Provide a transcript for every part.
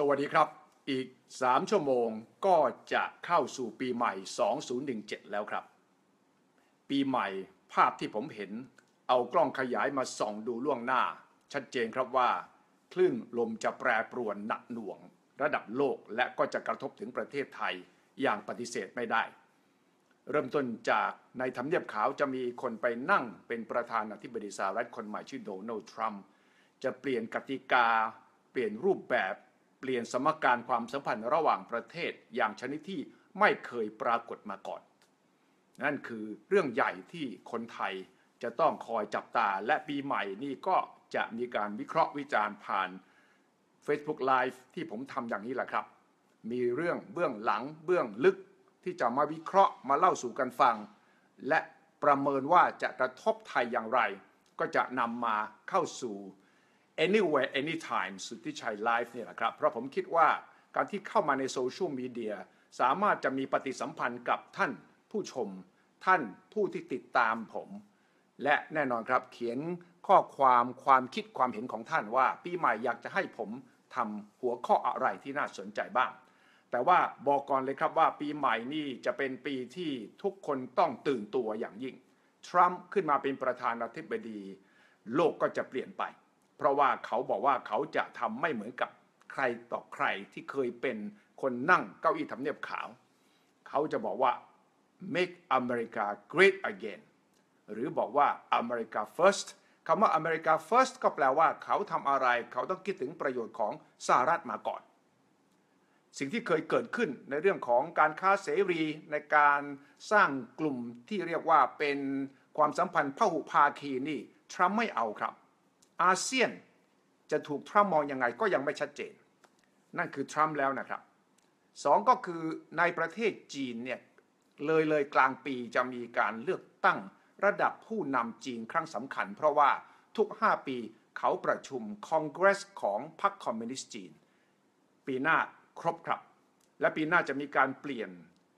สวัสดีครับ อีก 3 ชั่วโมงก็จะเข้าสู่ปีใหม่ 2017 แล้วครับ ปีใหม่ภาพที่ผมเห็น เอากล้องขยายมาส่องดูล่วงหน้า ชัดเจนครับว่า คลื่นลมจะแปรปรวนหนักหน่วง ระดับโลกและก็จะกระทบถึงประเทศไทยอย่างปฏิเสธไม่ได้ เริ่มต้นจากในทำเนียบขาวจะมีคนไปนั่งเป็นประธานาธิบดีสหรัฐคนใหม่ชื่อโดนัลด์ทรัมป์จะเปลี่ยนกติกา เปลี่ยนรูปแบบ เปลี่ยนสมการความสัมพันธ์ระหว่างประเทศอย่างชนิดที่ไม่เคยปรากฏมาก่อน นั่นคือเรื่องใหญ่ที่คนไทยจะต้องคอยจับตาและปีใหม่นี่ก็จะมีการวิเคราะห์วิจารณ์ผ่าน Facebook Live ที่ผมทำอย่างนี้แหละครับ มีเรื่องเบื้องหลังเบื้องลึกที่จะมาวิเคราะห์มาเล่าสู่กันฟัง และประเมินว่าจะกระทบไทยอย่างไร ก็จะนำมาเข้าสู่ anywhere anytime สุดที่ชัยไลฟ์นี่แหละครับ เพราะผมคิดว่าการที่เข้ามาในโซเชียลมีเดียสามารถจะมีปฏิสัมพันธ์กับท่านผู้ชม ท่านผู้ที่ติดตามผม และแน่นอนครับเขียนข้อความความคิดความเห็นของท่านว่า ปีใหม่อยากจะให้ผมทำหัวข้ออะไรที่น่าสนใจบ้าง แต่ว่าบอกก่อนเลยครับว่าปีใหม่นี่จะเป็นปีที่ทุกคนต้องตื่นตัวอย่างยิ่ง ทรัมป์ขึ้นมาเป็นประธานาธิบดี โลกก็จะเปลี่ยนไป เพราะว่าเขาบอกว่าเขาจะทำไม่เหมือนกับใครต่อใครที่เคยเป็นคนนั่งเก้าอี้ทำเนียบขาว เขาจะบอกว่า make America great again หรือบอกว่า America first คำว่า America first ก็แปลว่าเขาทำอะไร เขาต้องคิดถึงประโยชน์ของสหรัฐมาก่อน สิ่งที่เคยเกิดขึ้นในเรื่องของการค้าเสรีในการสร้างกลุ่มที่เรียกว่าเป็นความสัมพันธ์พหุภาคีนี่ทรัมป์ไม่เอาครับ อาเซียนจะถูกทรัมป์มองยังไงก็ยังไม่ชัดเจน นั่นคือทรัมป์แล้วนะครับสองก็คือในประเทศจีนเนี่ยเลยเลยกลางปีจะมีการเลือกตั้งระดับผู้นำจีนครั้งสำคัญ เพราะว่าทุก 5 ปีเขาประชุมคอนเกรสของพรรคคอมมิวนิสต์จีน ปีหน้าครบครับ และปีหน้าจะมีการเปลี่ยน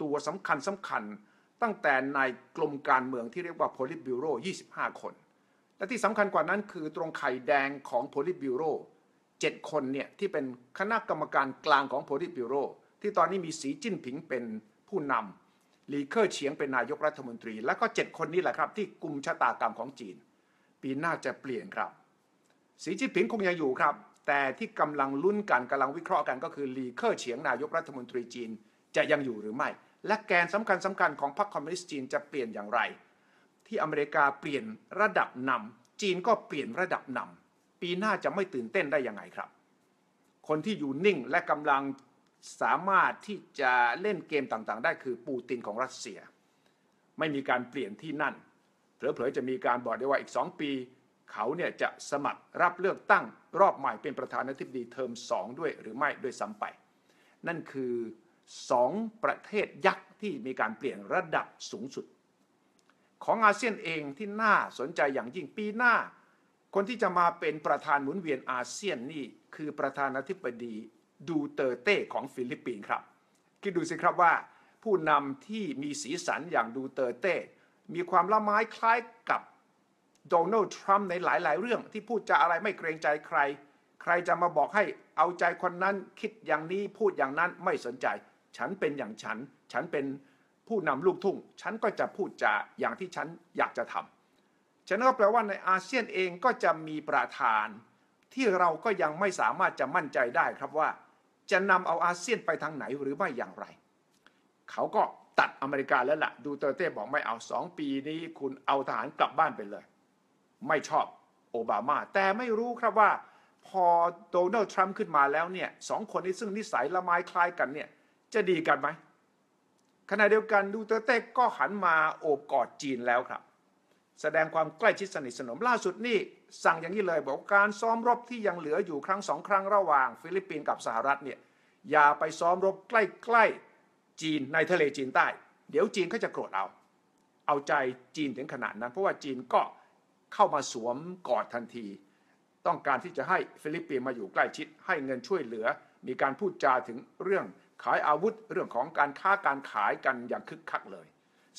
ตัวสำคัญสำคัญ ตั้งแต่ในกลุ่มการเมืองที่เรียกว่าโพลิตบิโร25 คน และที่สำคัญกว่านั้นคือตรงไข่แดงของโพลิตบิวโร7คนเนี่ยที่เป็นคณะกรรมการกลางของโพลิตบิวโรที่ตอนนี้มีสีจิ้นผิงเป็นผู้นำลีเคอร์เฉียงเป็นนายกรัฐมนตรี และก็เจ็ดคนนี้แหละครับที่กลุ่มชะตากรรมของจีน ปีหน้าจะเปลี่ยนครับ สีจิ้นผิงคงยังอยู่ครับ แต่ที่กำลังลุ้นกันกำลังวิเคราะห์กันก็คือลีเคอร์เฉียงนายกรัฐมนตรีจีนจะยังอยู่หรือไม่ และแกนสำคัญสำคัญของพรรคคอมมิวนิสต์จีนจะเปลี่ยนอย่างไร ที่อเมริกาเปลี่ยนระดับนำจีนก็เปลี่ยนระดับนำปีหน้าจะไม่ตื่นเต้นได้ยังไงครับ คนที่อยู่นิ่งและกำลังสามารถที่จะเล่นเกมต่างๆ ได้คือปูตินของรัสเซีย ไม่มีการเปลี่ยนที่นั่นเผลอๆจะมีการบอกได้ว่าอีกสองปี เขาเนี่ยจะสมัครรับเลือกตั้งรอบใหม่เป็นประธานาธิบดีเทอมสองด้วยหรือไม่ด้วยซ้ำไป นั่นคือสองประเทศยักษ์ที่มีการเปลี่ยนระดับสูงสุด ของอาเซียนเองที่น่าสนใจอย่างยิ่งปีหน้า คนที่จะมาเป็นประธานหมุนเวียนอาเซียนนี่คือประธานาธิบดีดูเตอร์เต้ของฟิลิปปินส์ครับ คิดดูสิครับว่า ผู้นำที่มีสีสันอย่างดูเตอร์เต้ มีความละไม้คล้ายกับโดนัลด์ทรัมป์ในหลาย ๆ เรื่องที่พูดจาอะไรไม่เกรงใจใคร ใครจะมาบอกให้เอาใจคนนั้นคิดอย่างนี้พูดอย่างนั้นไม่สนใจ ฉันเป็นอย่างฉัน ฉันเป็น ผู้นำลูกทุ่ง ฉันก็จะพูดจาอย่างที่ฉันอยากจะทำฉะนั้นก็แปลว่าในอาเซียนเองก็จะมีประธาน ที่เราก็ยังไม่สามารถจะมั่นใจได้ครับว่า จะนำเอาอาเซียนไปทางไหนหรือไม่อย่างไร เขาก็ตัดอเมริกาแล้วละ่ะ ดูเตอร์เต้บอกไม่เอาสองปีนี้คุณเอาทหารกลับบ้านไปเลย ไม่ชอบโอบามา แต่ไม่รู้ครับว่า พอโดนัลด์ทรัมป์ขึ้นมาแล้วเนี่ยสองคนนี้ซึ่งนิสัยละไม้คล้ายกันเนี่ยจะดีกันไหม ขณะเดียวกันดูเตเต้ก็หันมาโอบกอดจีนแล้วครับ แสดงความใกล้ชิดสนิทสนมล่าสุดนี่สั่งอย่างนี้เลยบอกการซ้อมรบที่ยังเหลืออยู่ครั้งสองครั้งระหว่างฟิลิปปินส์กับสหรัฐเนี่ยอย่าไปซ้อมรบใกล้ๆจีนในทะเลจีนใต้ เดี๋ยวจีนเขาจะโกรธเอา เอาใจจีนถึงขนาดนั้น เพราะว่าจีนก็เข้ามาสวมกอดทันที ต้องการที่จะให้ฟิลิปปินส์มาอยู่ใกล้ชิดให้เงินช่วยเหลือ มีการพูดจาถึงเรื่อง ขายอาวุธเรื่องของการค้าการขายกันอย่างคึกคักเลย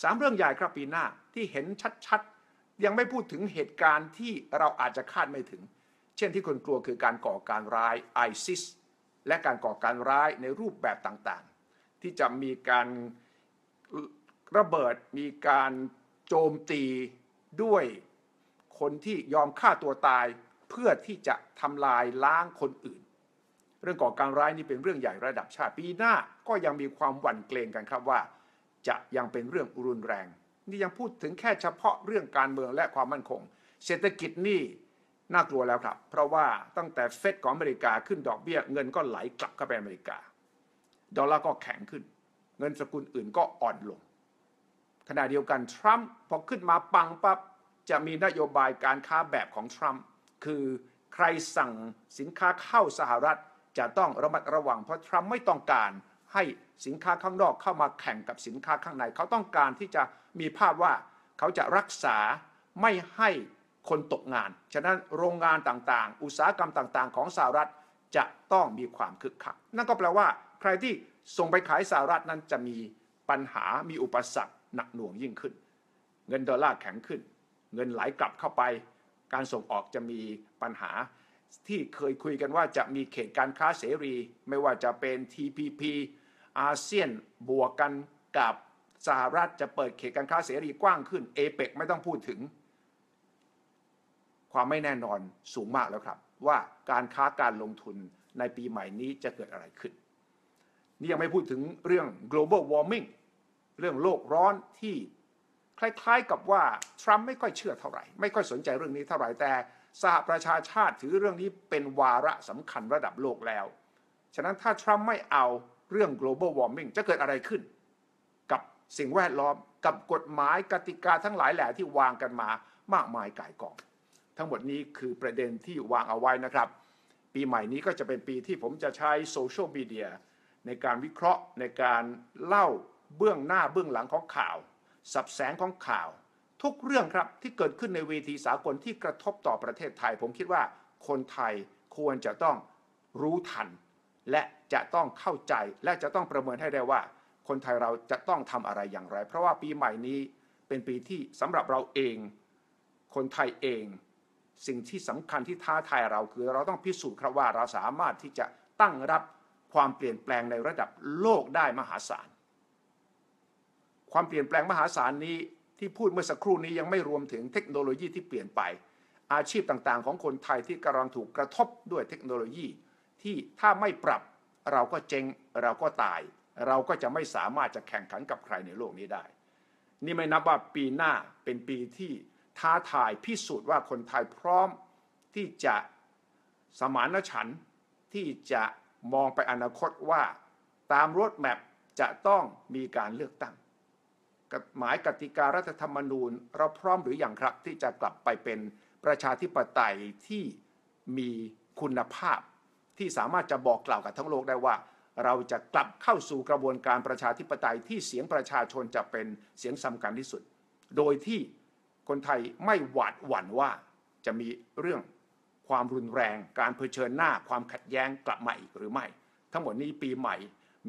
สามเรื่องใหญ่ครับปีหน้าที่เห็นชัดๆ ยังไม่พูดถึงเหตุการณ์ที่เราอาจจะคาดไม่ถึง เช่นที่คนกลัวคือการก่อการร้ายไอซิสและการก่อการร้ายในรูปแบบต่างๆ ที่จะมีการระเบิดมีการโจมตีด้วยคนที่ยอมฆ่าตัวตายเพื่อที่จะทำลายล้างคนอื่น เรื่องก่อการร้ายนี่เป็นเรื่องใหญ่ระดับชาติปีหน้าก็ยังมีความหวั่นเกรงกันครับว่า จะยังเป็นเรื่องรุนแรง นี่ยังพูดถึงแค่เฉพาะเรื่องการเมืองและความมั่นคง เศรษฐกิจนี่น่ากลัวแล้วครับ เพราะว่าตั้งแต่เฟดของอเมริกาขึ้นดอกเบี้ยเงินก็ไหลกลับเข้าไปอเมริกา ดอลลาร์ก็แข็งขึ้น เงินสกุลอื่นก็อ่อนลง ขณะเดียวกันทรัมป์พอขึ้นมาปังปับ๊บจะมีนโยบายการค้าแบบของทรัมป์คือใครสั่งสินค้าเข้าสหรัฐ จะต้องระมัดระวัง เพราะทรัมป์ไม่ต้องการให้สินค้าข้างนอกเข้ามาแข่งกับสินค้าข้างใน เขาต้องการที่จะมีภาพว่าเขาจะรักษาไม่ให้คนตกงาน ฉะนั้นโรงงานต่างๆ อุตสาหกรรมต่างๆ ของสหรัฐจะต้องมีความคึกคัก นั่นก็แปลว่า ใครที่ส่งไปขายสหรัฐนั้นจะมีปัญหา มีอุปสรรคหนักหน่วงยิ่งขึ้น เงินดอลลาร์แข็งขึ้น เงินไหลกลับเข้าไป การส่งออกจะมีปัญหา ที่เคยคุยกันว่าจะมีเขตการค้าเสรี ไม่ว่าจะเป็น TPP อาเซียนบวกกันกับสหรัฐจะเปิดเขตการค้าเสรีกว้างขึ้นเอเปกไม่ต้องพูดถึง ความไม่แน่นอนสูงมากแล้วครับ ว่าการค้าการลงทุนในปีใหม่นี้จะเกิดอะไรขึ้น นี่ยังไม่พูดถึงเรื่อง global warming เรื่องโลกร้อนที่คล้ายๆกับว่า ทรัมป์ไม่ค่อยเชื่อเท่าไหร่ ไม่ค่อยสนใจเรื่องนี้เท่าไหร่แต่ สหประชาชาติถือเรื่องนี้เป็นวาระสำคัญระดับโลกแล้ว ฉะนั้นถ้าทรัมป์ไม่เอาเรื่อง global warming จะเกิดอะไรขึ้น กับสิ่งแวดล้อมกับกฎหมายกติกาทั้งหลายแหล่ที่วางกันมามากมายก่ายกอง ทั้งหมดนี้คือประเด็นที่วางเอาไว้นะครับ ปีใหม่นี้ก็จะเป็นปีที่ผมจะใช้โซเชียลมีเดียในการวิเคราะห์ในการเล่าเบื้องหน้าเบื้องหลังของข่าว สับแสงของข่าว ทุกเรื่องครับที่เกิดขึ้นในเวทีสากลที่กระทบต่อประเทศไทย ผมคิดว่าคนไทยควรจะต้องรู้ทัน และจะต้องเข้าใจและจะต้องประเมินให้ได้ว่า คนไทยเราจะต้องทำอะไรอย่างไร เพราะว่าปีใหม่นี้เป็นปีที่สำหรับเราเอง คนไทยเอง สิ่งที่สำคัญที่ท้าทายเราคือ เราต้องพิสูจน์ครับว่าเราสามารถที่จะตั้งรับความเปลี่ยนแปลงในระดับโลกได้มหาศาล ความเปลี่ยนแปลงมหาศาลนี้ ที่พูดเมื่อสักครู่นี้ยังไม่รวมถึงเทคโนโลยีที่เปลี่ยนไป อาชีพต่างๆ ของคนไทยที่กำลังถูกกระทบด้วยเทคโนโลยี ที่ถ้าไม่ปรับเราก็เจ๊งเราก็ตาย เราก็จะไม่สามารถจะแข่งขันกับใครในโลกนี้ได้ นี่ไม่นับว่าปีหน้าเป็นปีที่ท้าทายพิสูจน์ว่าคนไทยพร้อมที่จะสมานฉันท์ที่จะมองไปอนาคตว่าตามรถแมพจะต้องมีการเลือกตั้ง กฎหมายกติการัฐธรรมนูญ เราพร้อมหรืออยังครับ ที่จะกลับไปเป็นประชาธิปไตยที่มีคุณภาพ ที่สามารถจะบอกกล่าวกับทั้งโลกได้ว่า เราจะกลับเข้าสู่กระบวนการประชาธิปไตยที่เสียงประชาชนจะเป็นเสียงสำคัญที่สุด โดยที่คนไทยไม่หวาดหวั่นว่าจะมีเรื่องความรุนแรง การเผชิญหน้าความขัดแย้งกลับมาอีกหรือไม่ ทั้งหมดนี้ปีใหม่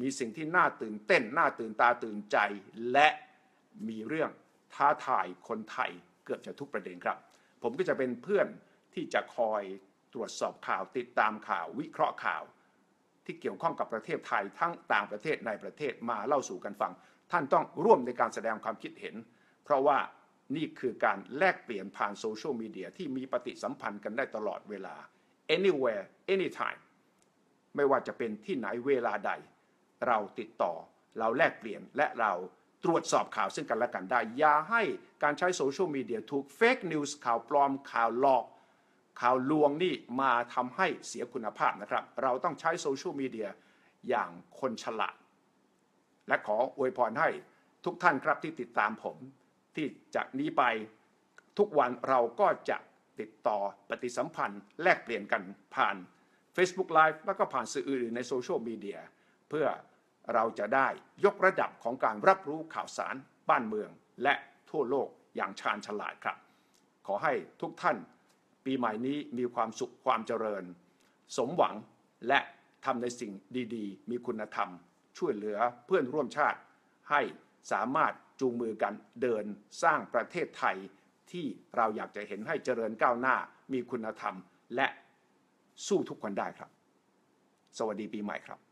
มีสิ่งที่น่าตื่นเต้นน่าตื่นตาตื่นใจและ มีเรื่องท้าทายคนไทยเกือบจะทุกประเด็นครับ ผมก็จะเป็นเพื่อนที่จะคอยตรวจสอบข่าวติดตามข่าววิเคราะห์ข่าว ที่เกี่ยวข้องกับประเทศไทยทั้งต่างประเทศในประเทศมาเล่าสู่กันฟัง ท่านต้องร่วมในการแสดงความคิดเห็น เพราะว่านี่คือการแลกเปลี่ยนผ่านโซเชียลมีเดียที่มีปฏิสัมพันธ์กันได้ตลอดเวลา anywhere anytime ไม่ว่าจะเป็นที่ไหนเวลาใด เราติดต่อเราแลกเปลี่ยนและเรา ตรวจสอบข่าวซึ่งกันและกันได้ อย่าให้การใช้โซเชียลมีเดียถูกเฟกนิวส์ข่าวปลอมข่าวหลอก ข่าวลวงนี่มาทำให้เสียคุณภาพนะครับ เราต้องใช้โซเชียลมีเดียอย่างคนฉลาด และขออวยพรให้ทุกท่านครับที่ติดตามผม ที่จากนี้ไปทุกวันเราก็จะติดต่อปฏิสัมพันธ์ แลกเปลี่ยนกันผ่าน Facebook Live แล้วก็ผ่านสื่ออื่นในโซเชียลมีเดียเพื่อ เราจะได้ยกระดับของการรับรู้ข่าวสารบ้านเมือง และทั่วโลกอย่างชาญฉลาดครับ ขอให้ทุกท่านปีใหม่นี้มีความสุขความเจริญ สมหวังและทำในสิ่งดีๆ มีคุณธรรม ช่วยเหลือเพื่อนร่วมชาติ ให้สามารถจูงมือกันเดินสร้างประเทศไทยที่เราอยากจะเห็นให้เจริญก้าวหน้ามีคุณธรรม และสู้ทุกคนได้ครับ สวัสดีปีใหม่ครับ